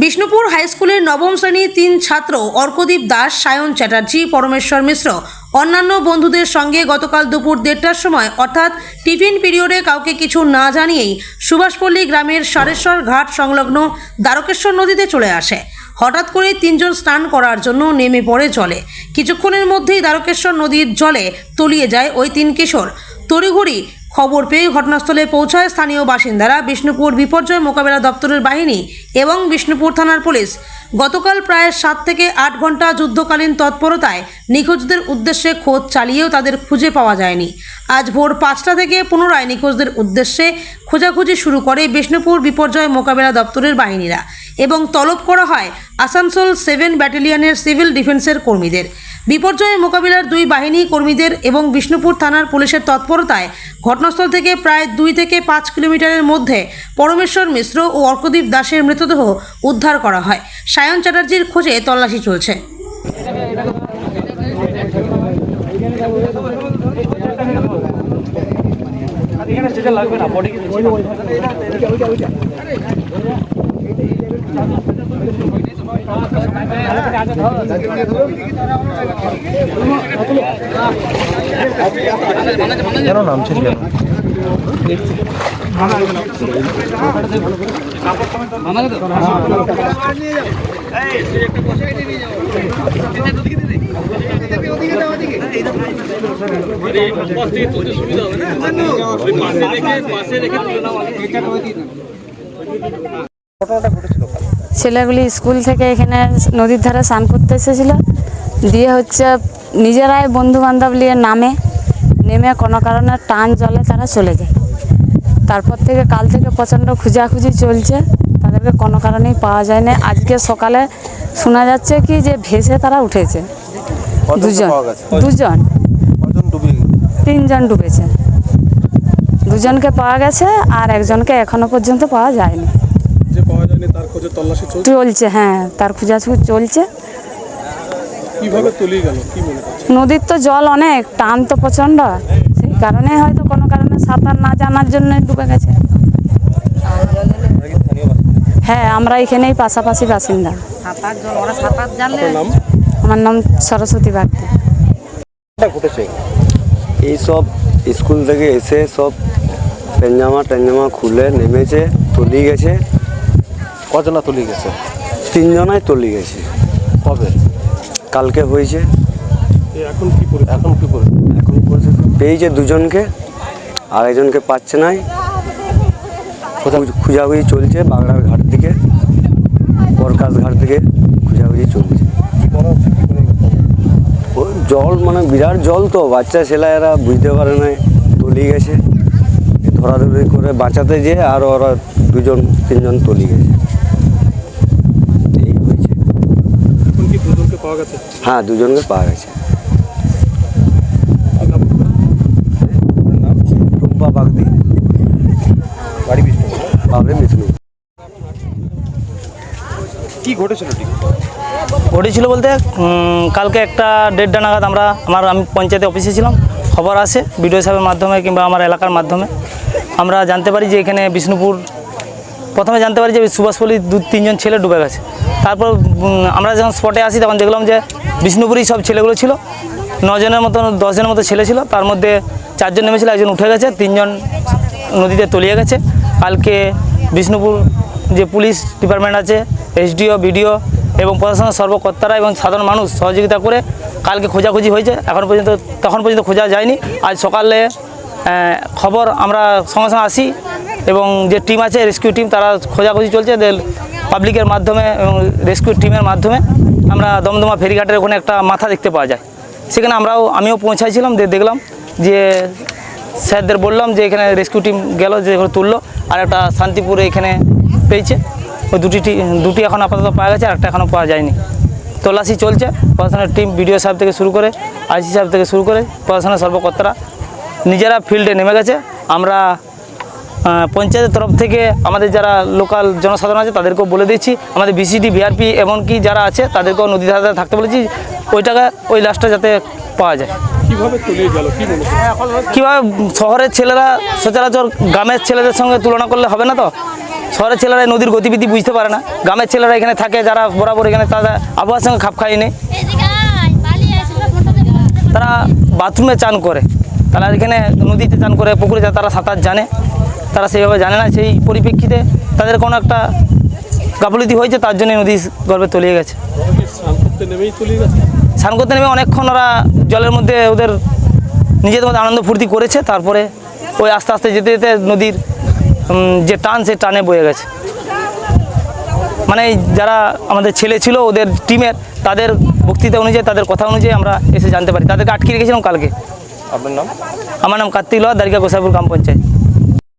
বিষ্ণুপুর হাইস্কুলের নবম শ্রেণির তিন ছাত্র অর্কদীপ দাস, সায়ন চ্যাটার্জি, পরমেশ্বর মিশ্র, অন্যান্য বন্ধুদের সঙ্গে গতকাল দুপুর দেড়টার সময়, অর্থাৎ টিফিন পিরিয়ডে কাউকে কিছু না জানিয়েই সুভাষপল্লী গ্রামের সারেশ্বর ঘাট সংলগ্ন দ্বারকেশ্বর নদীতে চলে আসে। হঠাৎ করে তিনজন স্নান করার জন্য নেমে পড়ে জলে। কিছুক্ষণের মধ্যেই দ্বারকেশ্বর নদীর জলে তলিয়ে যায় ওই তিন কিশোর। তড়িঘড়ি খবর পেয়ে ঘটনাস্থলে পৌঁছায় স্থানীয় বাসিন্দারা। বিষ্ণুপুর বিপর্যয় মোকাবেলা দপ্তরের বাহিনী এবং বিষ্ণুপুর থানার পুলিশ। গতকাল প্রায় সাত থেকে আট ঘণ্টা যুদ্ধকালীন তৎপরতায় নিখোঁজদের উদ্দেশ্যে খোঁজ চালিয়েও তাদের খুঁজে পাওয়া যায়নি। আজ ভোর পাঁচটা থেকে পুনরায় নিখোঁজদের উদ্দেশ্যে খোঁজাখুঁজি শুরু করে বিষ্ণুপুর বিপর্যয় মোকাবেলা দপ্তরের বাহিনীরা। এবং তলব করা হয় আসানসোল সেভেন ব্যাটালিয়নের সিভিল ডিফেন্সের কর্মীদের। বিপর্যয় মোকাবিলার দুই বাহিনী কর্মীদের এবং বিষ্ণুপুর থানার পুলিশের তৎপরতায় ঘটনাস্থল থেকে প্রায় দুই থেকে পাঁচ কিলোমিটারের মধ্যে পরমেশ্বর মিশ্র ও অর্কদীপ দাসের মৃতদেহ উদ্ধার করা হয়। সায়ন চ্যাটার্জির খোঁজে তল্লাশি চলছে। কেন নামছেন কেন ঘটনাটা ঘটেছিল। ছেলেগুলি স্কুল থেকে এখানে নদীর ধারে স্নান করতে এসেছিল। দিয়ে হচ্ছে নিজেরাই বন্ধু বান্ধব নিয়ে নামে নেমে কোনো কারণে টান জলে তারা চলে যায়। তারপর থেকে কাল থেকে প্রচণ্ড খোঁজাখুঁজি চলছে তাদেরকে কোনো কারণেই পাওয়া যায় না আজকে সকালে শোনা যাচ্ছে কি যে ভেসে তারা উঠেছে। দুজন দুজন? তিনজন ডুবেছে। দুজনকে পাওয়া গেছে আর একজনকে এখনও পর্যন্ত পাওয়া যায়নি। তার খোঁজে তল্লাশি চলছে? চলছে হ্যাঁ তার খোঁজাখুঁজি চলছে। কীভাবে তলিয়ে গেল? কি মনে করছে? নদীর তো জল অনেক টান তো প্রচণ্ড। সেই কারণে হয়তো কোনো কারণে সাঁতার না জানার জন্য ডুবে গেছে? হ্যাঁ আমরা এখানেই পাশাপাশি বাসিন্দা। আমার নাম সরস্বতী বাগদি। ঘটনাটা ঘটেছে। এই স্কুল থেকে এসে সব পেঞ্জামা টেঞ্জামা খুলে নেমেছে তলি গেছে। কজনা তলি গেছে? তিনজনাই তলি গেছে। কবে? কালকে হয়েছে। এখন কি করে এখন কি করে এখন বলছে পেয়েছে দুজনকে আর একজনকে পাচ্ছে নাই খোঁজা- খুঁজাখুঁজি চলছে বাগড়ার ঘাট থেকে বরকাশ ঘাট থেকে খুঁজাখুঁজি চলছে। জল মানে বিরাট জল তো বাচ্চা ছেলেরা বুঝতে পারে না তলি গেছে। ধরাধরি করে বাঁচাতে যেয়ে আর ওরা দুজন তিনজন তলি গেছে এই হয়েছে এখন কি দুজনকে পাওয়া গেছে? হ্যাঁ দুজনকে পাওয়া গেছে। কি নাম? আপনার? নাম টুম্পা বাগদি। বাড়ি বিষ্ণু? বাবরে বিষ্ণু। কি ঘটেছিল ঠিক? ঘটেছিল বলতে কালকে একটা দেড়টা নাগাদ আমরা আমার আমি পঞ্চায়েতে অফিসে ছিলাম। খবর আসে বিডিও সাহেবের মাধ্যমে কিংবা আমার এলাকার মাধ্যমে। আমরা জানতে পারি যে এখানে বিষ্ণুপুর প্রথমে জানতে পারি যে সুভাষপল্লির দু তিনজন ছেলে ডুবে গেছে। তারপর আমরা যখন স্পটে আসি, তখন দেখলাম যে বিষ্ণুপুরই সব ছেলেগুলো ছিল। নজনের মতো দশজনের মতো ছেলে ছিল। তার মধ্যে চারজন নেমেছিল, একজন উঠে গেছে, তিনজন নদীতে তলিয়ে গেছে। কালকে বিষ্ণুপুর যে পুলিশ ডিপার্টমেন্ট আছে, এসডিও, বিডিও এবং প্রশাসনের সর্বকর্তারা এবং সাধারণ মানুষ সহযোগিতা করে কালকে খোঁজাখুঁজি হয়েছে। এখন পর্যন্ত, তখন পর্যন্ত খোঁজা যায়নি। আজ সকালে খবর আমরা সঙ্গে সঙ্গে আসি এবং যে টিম আছে রেস্কিউ টিম তারা খোঁজাখুঁজি চলছে। পাবলিকের মাধ্যমে এবং রেস্কিউ টিমের মাধ্যমে আমরা দমদমা ফেরিঘাটের ওখানে একটা মাথা দেখতে পাওয়া যায়। সেখানে আমরাও, আমিও পৌঁছাইছিলাম দিয়ে দেখলাম যে স্যারদের বললাম যে এখানে রেস্কিউ টিম গেল, যে তুললো, আর একটা শান্তিপুরে এখানে পেয়েছে। ওই দুটি দুটি এখন আপাতত পাওয়া গেছে, আর একটা এখনও পাওয়া যায়নি। তল্লাশি চলছে, প্রশাসনের টিম বিডিও সাহেব থেকে শুরু করে, আইসি সাহেব থেকে শুরু করে, প্রশাসনের সর্বকর্তারা নিজেরা ফিল্ডে নেমে গেছে। আমরা পঞ্চায়েতের তরফ থেকে আমাদের যারা লোকাল জনসাধারণ আছে তাদেরকেও বলে দিচ্ছি আমাদের বিসিডি ভিআরপি এমনকি যারা আছে তাদেরকেও নদী ধারে ধারে থাকতে বলেছি ওই টাকা ওই লাশটা যাতে পাওয়া যায়। কীভাবে শহরের ছেলেরা সচরাচর গ্রামের ছেলেদের সঙ্গে তুলনা করলে হবে না তো? শহরের ছেলেরা নদীর গতিবিধি বুঝতে পারে না। গ্রামের ছেলেরা এখানে থাকে যারা বরাবর এখানে তারা আবহাওয়ার সঙ্গে খাপ খাইয়ে নেই তারা বাথরুমে চান করে তারা এখানে নদীতে চান করে পুকুরে যায় তারা সাঁতার জানে। তারা সেইভাবে জানে না সেই পরিপ্রেক্ষিতে তাদের কোনো একটা গাফলতি হয়েছে তার জন্য নদী গর্ভে তলিয়ে গেছে। স্নান করতে নেমে অনেকক্ষণ ওরা জলের মধ্যে ওদের নিজেদের মধ্যে আনন্দ ফুর্তি করেছে তারপরে ওই আস্তে আস্তে যেতে যেতে নদীর যে টান সে টানে বয়ে গেছে। মানে যারা আমাদের ছেলে ছিল ওদের টিমের তাদের বক্তৃতা অনুযায়ী তাদের কথা অনুযায়ী আমরা এসে জানতে পারি। তাদেরকে আটকে রেখেছিলাম কালকে। আপনার নাম? আমার নাম কার্তিক লোয়া দারিকা গোসাইপুর গ্রাম পঞ্চায়েত।